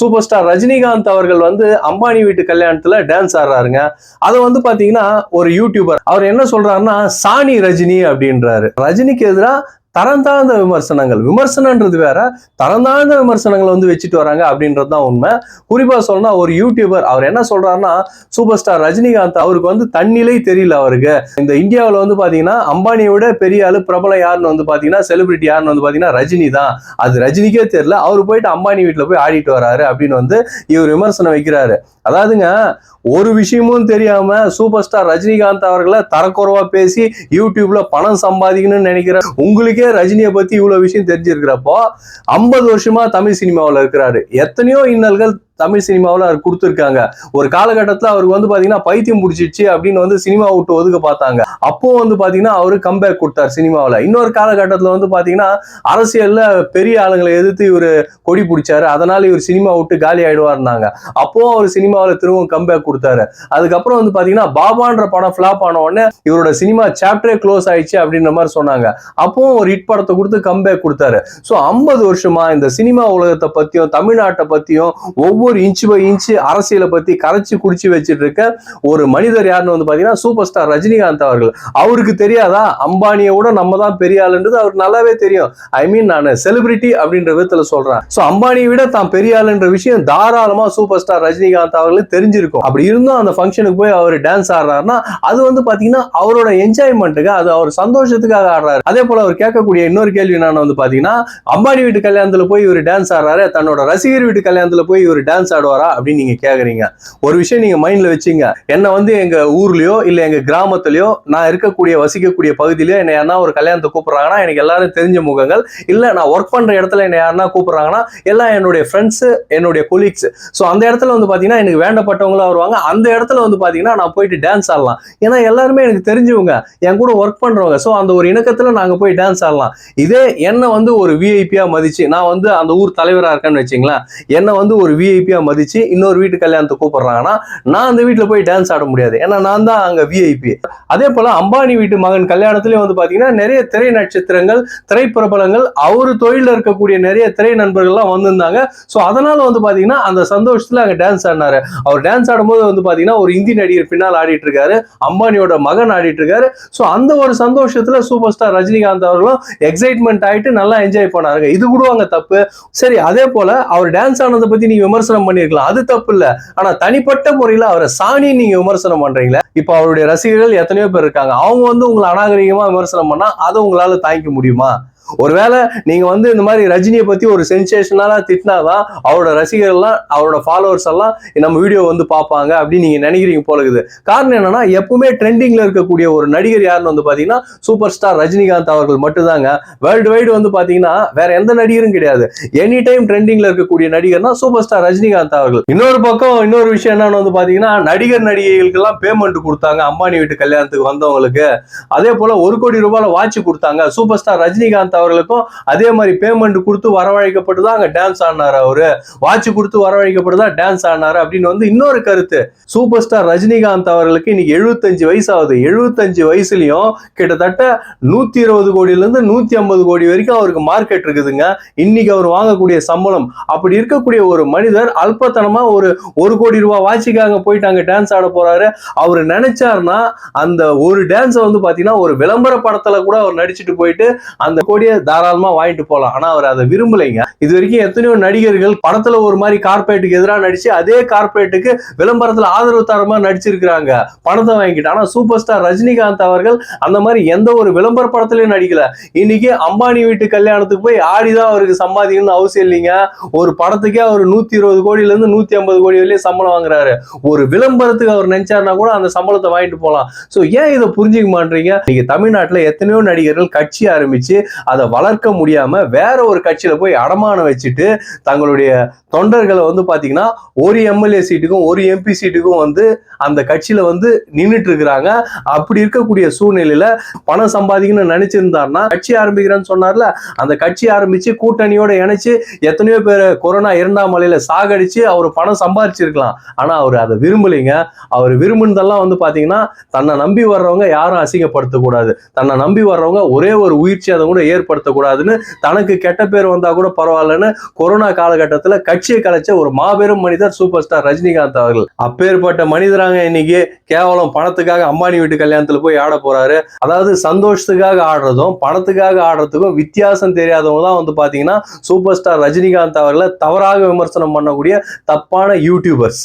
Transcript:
Super star Rajinikanth அவர்கள் வந்து அம்பானி வீட்டு கல்யாணத்துல டான்ஸ் ஆடுறாருங்க. அதை வந்து பாத்தீங்கன்னா ஒரு யூடியூபர் அவர் என்ன சொல்றாருன்னா சாணி ரஜினி அப்படின்றாரு. ரஜினிக்கு எதிராக தரம் தாழ்ந்த விமர்சனங்கள். விமர்சனன்றது வேற தரம் தாழ்ந்த விமர்சனங்களை வந்து வச்சுட்டு வராங்க அப்படின்றது தான் உண்மை. குறிப்பா சொல்லணும்னா ஒரு யூடியூபர் அவர் என்ன சொல்றாருன்னா சூப்பர் ஸ்டார் ரஜினிகாந்த் அவருக்கு வந்து தன்னிலை தெரியல அவருக்கு. இந்த இந்தியாவில் வந்து பாத்தீங்கன்னா அம்பானியை விட பெரிய ஆளு பிரபலம் யாருன்னு வந்து பாத்தீங்கன்னா செலிபிரிட்டி யாருன்னு வந்து பாத்தீங்கன்னா ரஜினி தான். அது ரஜினிக்கே தெரியல அவர் போயிட்டு அம்பானி வீட்டில் போய் ஆடிட்டு வராரு அப்படின்னு வந்து இவர் விமர்சனம் வைக்கிறாரு. அதாவதுங்க ஒரு விஷயமும் தெரியாம சூப்பர் ஸ்டார் ரஜினிகாந்த் அவர்களை தரக்குறைவா பேசி யூடியூப்ல பணம் சம்பாதிக்கணும்னு நினைக்கிற உங்களுக்கே ரஜினியை பத்தி இவ்வளவு விஷயம் தெரிஞ்சிருக்கிறப்போ ஐம்பது வருஷமா தமிழ் சினிமாவில் இருக்கிறாரு. எத்தனையோ இன்னல்கள் தமிழ் சினிமாவில் அவர் கொடுத்துருக்காங்க. ஒரு காலகட்டத்தில் அவருக்கு வந்து பார்த்தீங்கன்னா பைத்தியம் பிடிச்சிச்சு அப்படின்னு வந்து சினிமா விட்டு ஒதுக்க பார்த்தாங்க. அப்போ வந்து பார்த்தீங்கன்னா அவரு கம்பேக் கொடுத்தார் சினிமாவில். இன்னொரு காலகட்டத்தில் வந்து பார்த்தீங்கன்னா அரசியலில் பெரிய ஆளுங்களை எதிர்த்து இவர் கொடி பிடிச்சாரு. அதனால இவர் சினிமா விட்டு காலி ஆயிடுவார்னாங்க அப்போ அவர் சினிமாவில் திரும்பவும் கம்பேக் கொடுத்தாரு. அதுக்கப்புறம் வந்து பார்த்தீங்கன்னா பாபான்ற படம் ஃபிளாப் ஆன உடனே இவரோட சினிமா சாப்டரே க்ளோஸ் ஆயிடுச்சு அப்படின்ற மாதிரி சொன்னாங்க. அப்பவும் ஒரு ஹிட் படத்தை கொடுத்து கம்பேக் கொடுத்தாரு. ஸோ ஐம்பது வருஷமா இந்த சினிமா உலகத்தை பத்தியும் தமிழ்நாட்டை பத்தியும் ஒவ்வொரு இன்ச்சு பை இன்ச்சு அரசியலை பத்தி கரைச்சி குடிச்சு வச்சிட்டு இருக்க ஒரு மனிதர் யாருன்னு வந்து பாத்தீங்கன்னா சூப்பர் ஸ்டார் ரஜினிகாந்த் அவர்கள். அவருக்கு தெரியாதா? அம்பானியை விட நம்ம தான் பெரிய ஆளுன்றது அவருக்கு நல்லாவே தெரியும். ஐ மீன் நான் செலிபிரிட்டி அப்படின்ற விதத்துல சொல்றேன். ஸோ அம்பானியை விட தான் பெரிய ஆளுன்ற விஷயம் தாராளமா சூப்பர் ஸ்டார் ரஜினிகாந்த் அவர்களுக்கு தெரிஞ்சிருக்கும். அப்படி இருந்தும் அந்த ஃபங்க்ஷனுக்கு போய் அவர் டான்ஸ் ஆடுறாருன்னா அது வந்து பாத்தீங்கன்னா அவரோட என்ஜாய்மெண்ட்டுக்கு அது அவர் சந்தோஷத்துக்காக ஆடுறாரு. அதே போல அவர் கேட்கக்கூடிய இன்னொரு கேள்வி என்னன்னு வந்து பாத்தீங்கன்னா அம்பானி வீட்டு கல்யாணத்துல போய் இவர் டான்ஸ் ஆடுறாரு தன்னோட ரசிகர் வீட்டு கல்யாணத்துல போய் இவர் டான்ஸ் ஆடுவாரா அப்படின்னு நீங்க கேக்குறீங்க. ஒரு விஷயம் நீங்க மைண்ட்ல வச்சுங்க. என்ன வந்து எங்க ஊர்லயோ இல்ல எங்க கிராமத்துலயோ நான் இருக்கக்கூடிய வசிக்கக்கூடிய பகுதியிலயோ என்ன யாருன்னா ஒரு கல்யாணத்தை கூப்பிடுறாங்கன்னா எனக்கு எல்லாரும் தெரிஞ்ச முகங்கள். இல்ல நான் ஒர்க் பண்ற இடத்துல என்ன யாருன்னா கூப்பிடுறாங்கன்னா எல்லாம் என்னுடைய ஃப்ரெண்ட்ஸ் என்னுடைய கொலீக்ஸ் ஸோ அந்த இடத்துல வந்து பாத்தீங்கன்னா எனக்கு வேண்டப்பட்டவங்களா வருவாங்க. அந்த இடத்துல வந்து பாத்தீங்கன்னா நான் போயிட்டு டான்ஸ் ஆடலாம். ஏன்னா எல்லாருமே எனக்கு தெரிஞ்சவங்க. என் கூட ஒர்க் பண்றவங்க. ஸோ அந்த ஒரு இணக்கத்துல நாங்க போய் டான்ஸ் ஆடலாம். இதே என்ன வந்து ஒரு விஐபியா மதிச்சு நான் வந்து அந்த ஊர் தலைவரா இருக்கேன்னு வச்சுங்களேன். என்ன வந்து ஒரு விஐபி விஐபியா மதிச்சு இன்னொரு வீட்டு கல்யாணத்தை கூப்பிடுறாங்கன்னா நான் அந்த வீட்டுல போய் டான்ஸ் ஆட முடியாது. ஏன்னா நான் தான் அங்கே விஐபி அதே போல அம்பானி வீட்டு மகன் கல்யாணத்திலயும் வந்து பாத்தீங்கன்னா நிறைய திரை நட்சத்திரங்கள் திரைப்பிரபலங்கள் அவரு தொழில இருக்கக்கூடிய நிறைய திரை நண்பர்கள்லாம் வந்திருந்தாங்க. ஸோ அதனால வந்து பாத்தீங்கன்னா அந்த சந்தோஷத்துல அங்கே டான்ஸ் ஆடினாரு. அவர் டான்ஸ் ஆடும்போது வந்து பாத்தீங்கன்னா ஒரு இந்தி நடிகர் பின்னால் ஆடிட்டு இருக்காரு அம்பானியோட மகன் ஆடிட்டு இருக்காரு ஸோ அந்த ஒரு சந்தோஷத்துல சூப்பர் ஸ்டார் ரஜினிகாந்த் அவர்களும் எக்ஸைட்மெண்ட் ஆயிட்டு நல்லா என்ஜாய் பண்ணாருங்க. இது கூட அங்க தப்பு. சரி அதே போல அவர் டான்ஸ் ஆனதை பத்தி நீங்க விமர்சனம் பண்ணிருக்கலாம் அது தப்பு இல்ல ஆனா தனிப்பட்ட முறையில அவரை சாணி நீங்க விமர்சனம் பண்றீங்களே இப்போ அவருடைய ரசிகர்கள் எத்தனையோ பேர் இருக்காங்க. அவங்க வந்து உங்களை அநாகரிகமா விமர்சனம் பண்ணா அதை உங்களால தாங்கிக்க முடியுமா? ஒருவேளை நீங்க வந்து இந்த மாதிரி ரஜினியை பத்தி ஒரு சென்சேஷனலா திட்டினாதான் அவரோட ரசிகர்கள்லாம் அவரோட ஃபாலோவர்ஸ் எல்லாம் நம்ம வீடியோ வந்து பார்ப்பாங்க அப்படின்னு நீங்க நினைக்கிறீங்க போல இருக்குது காரணம் என்னன்னா எப்பவுமே ட்ரெண்டிங்ல இருக்கக்கூடிய ஒரு நடிகர் யாருன்னு வந்து பாத்தீங்கன்னா சூப்பர் ஸ்டார் ரஜினிகாந்த் அவர்கள் மட்டும்தாங்க. வேர்ல்டு வைடு வந்து பாத்தீங்கன்னா வேற எந்த நடிகரும் கிடையாது. எனி டைம் ட்ரெண்டிங்ல இருக்கக்கூடிய நடிகர்னா சூப்பர் ஸ்டார் ரஜினிகாந்த் அவர்கள். இன்னொரு பக்கம் இன்னொரு விஷயம் என்னன்னு வந்து பாத்தீங்கன்னா நடிகர் நடிகைகளுக்கு எல்லாம் பேமெண்ட் கொடுத்தாங்க அம்பானி வீட்டு கல்யாணத்துக்கு வந்தவங்களுக்கு. அதே போல ஒரு கோடி ரூபாய் வாட்ச் கொடுத்தாங்க. சூப்பர் ஸ்டார் ரஜினிகாந்த் அவர்களுக்கும் அதே மாதிரி பேமெண்ட் கொடுத்து வரவழைக்கப்பட்டு தான் அங்க டான்ஸ் ஆடினார் அவரு. வாட்ச் கொடுத்து வரவழைக்கப்பட்டு தான் டான்ஸ் ஆடினார் அப்படின்னு வந்து இன்னொரு கருத்து. சூப்பர் ஸ்டார் ரஜினிகாந்த் அவர்களுக்கு இன்னைக்கு எழுபத்தஞ்சு வயசு ஆகுது எழுபத்தஞ்சு வயசுலயும் கிட்டத்தட்ட நூத்தி இருபது கோடியிலேருந்து நூத்தி ஐம்பது கோடி வரைக்கும் அவருக்கு மார்க்கெட் இருக்குதுங்க. இன்னைக்கு அவர் வாங்கக்கூடிய சம்பளம். அப்படி இருக்கக்கூடிய ஒரு மனிதர் அல்பத்தனமா ஒரு ஒரு கோடி ரூபாய் வாட்சிக்காக போயிட்டு அங்க டான்ஸ் ஆட போறாரு. அவர் நினைச்சாருன்னா அந்த ஒரு டான்ஸை வந்து பாத்தீங்கன்னா ஒரு விளம்பர படத்துல கூட அவர் நடிச்சுட்டு போயிட்டு அந்த கோடியை தாராளமா வாங்கிட்டு போகலாம் ஆனா அவர் அதை விரும்பலைங்க. இது வரைக்கும் எத்தனையோ நடிகர்கள் படத்துல ஒரு மாதிரி கார்பரேட்டுக்கு எதிராக நடிச்சு அதே கார்பரேட்டுக்கு விளம்பரத்துல ஆதரவு தரமா நடிச்சிருக்கிறாங்க. பணத்தை வாங்கிட்டு. ஆனா சூப்பர் ஸ்டார் ரஜினிகாந்த் அவர்கள் அந்த மாதிரி எந்த ஒரு விளம்பர படத்துலயும் நடிக்கல. இன்னைக்கு அம்பானி வீட்டு கல்யாணத்துக்கு போய் ஆடிதான் அவருக்கு சம்பாதிக்கணும்னு அவசியம் இல்லைங்க. ஒரு படத்துக்கே அவர் நூத்தி இருபது கோடியில இருந்து நூத்தி ஐம்பது கோடி வரையும் சம்பளம் வாங்குறாரு. ஒரு விளம்பரத்துக்கு அவர் நினைச்சாருன்னா கூட அந்த சம்பளத்தை வாங்கிட்டு போகலாம் சோ ஏன் இதை புரிஞ்சுக்க மாட்டீங்க நீங்க தமிழ்நாட்டுல எத்தனையோ நடிகர்கள் கட்சி ஆரம்பிச்சு அதை வளர்க்க முடியாம வேற ஒரு கட்சியில போய் அடமானம் வச்சுட்டு தங்களுடைய தொண்டர்களை வந்து பாத்தீங்கன்னா ஒரு எம்எல்ஏ சீட்டுக்கும் ஒரு எம்பி சீட்டுக்கும் வந்து அந்த கட்சியில வந்து நின்றுட்டு இருக்கிறாங்க. அப்படி இருக்கக்கூடிய சூழ்நிலையில பணம் சம்பாதிக்கணும்னு நினைச்சிருந்தாருன்னா கட்சி ஆரம்பிக்கிறேன்னு சொன்னார்ல அந்த கட்சி ஆரம்பிச்சு கூட்டணியோட இணைச்சு எத்தனையோ பேர் கொரோனா இரண்டாம் மலையில சாகடிச்சு அவர் பணம் சம்பாதிச்சிருக்கலாம். ஆனா அவர் அதை விரும்பலைங்க. அவர் விரும்புனதெல்லாம் வந்து பாத்தீங்கன்னா தன்னை நம்பி வர்றவங்க யாரும் அசிங்கப்படுத்தக்கூடாது. தன்னை நம்பி வர்றவங்க ஒரே ஒரு உயிர் அதை கூட ஏற்ப ஏற்படுத்தக்கூடாதுன்னு தனக்கு கெட்ட பேர் வந்தா கூட பரவாயில்லன்னு கொரோனா காலகட்டத்தில் கட்சியை கலைச்ச ஒரு மாபெரும் மனிதர் சூப்பர் ஸ்டார் ரஜினிகாந்த் அவர்கள். அப்பேற்பட்ட மனிதராங்க இன்னைக்கு. கேவலம் பணத்துக்காக அம்பானி வீட்டு கல்யாணத்துல போய் ஆட போறாரு. அதாவது சந்தோஷத்துக்காக ஆடுறதும் பணத்துக்காக ஆடுறதுக்கும் வித்தியாசம் தெரியாதவங்க தான் வந்து பாத்தீங்கன்னா சூப்பர் ஸ்டார் ரஜினிகாந்த் அவர்களை தவறாக விமர்சனம் பண்ணக்கூடிய தப்பான யூடியூபர்ஸ்